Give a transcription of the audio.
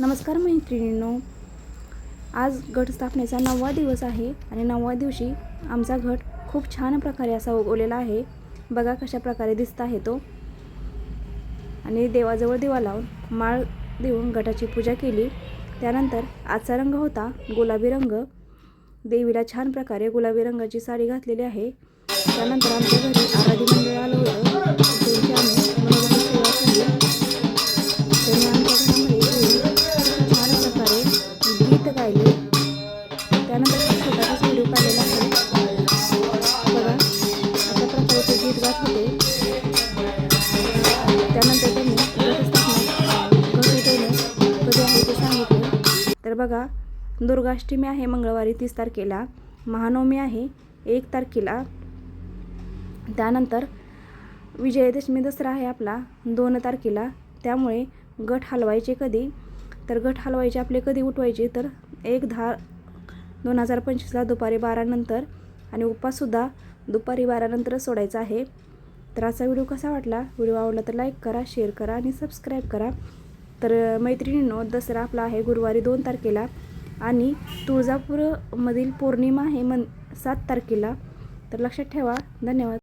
नमस्कार मैत्रिणींनो. आज गट स्थापनेचा नववा दिवस आहे आणि नववा दिवशी आमचा घट खूप छान प्रकारे असा उगवलेला आहे. बघा कशा प्रकारे दिसत आहे तो. आणि देवाजवळ दिवा लावून माळ देऊन गटाची पूजा केली. त्यानंतर आजचा रंग होता गुलाबी रंग. देवीला छान प्रकारे गुलाबी रंगाची साडी घातलेली आहे. त्यानंतर आमच्या त्यानंतर स्वतःचाच व्हिडिओ काढलेला आहे. बघा अशा प्रकारे ते गीत गात होते. त्यानंतर त्यांनी घटस्थापना कधी आहे ते सांगितले. तर बघा दुर्गाष्टमी आहे मंगळवारी तीस तारखेला. महानवमी आहे एक तारखेला. त्यानंतर विजयादशमी दसरा आहे आपला दोन तारखेला. त्यामुळे गट हलवायचे कधी? तर गट हलवायचे आपले कधी उठवायचे? तर एक दहा दोन हजार पंचवीसला दुपारी बारानंतर आणि उपाससुद्धा दुपारी बारानंतरच सोडायचा आहे. तर असा व्हिडिओ कसा वाटला? व्हिडिओ आवडला तर लाईक करा शेअर करा आणि सबस्क्राईब करा. तर मैत्रिणींनो दसरा आपला आहे गुरुवारी दोन तारखेला आणि तुळजापूरमधील पौर्णिमा आहे मन सात तारखेला. तर लक्षात ठेवा. धन्यवाद.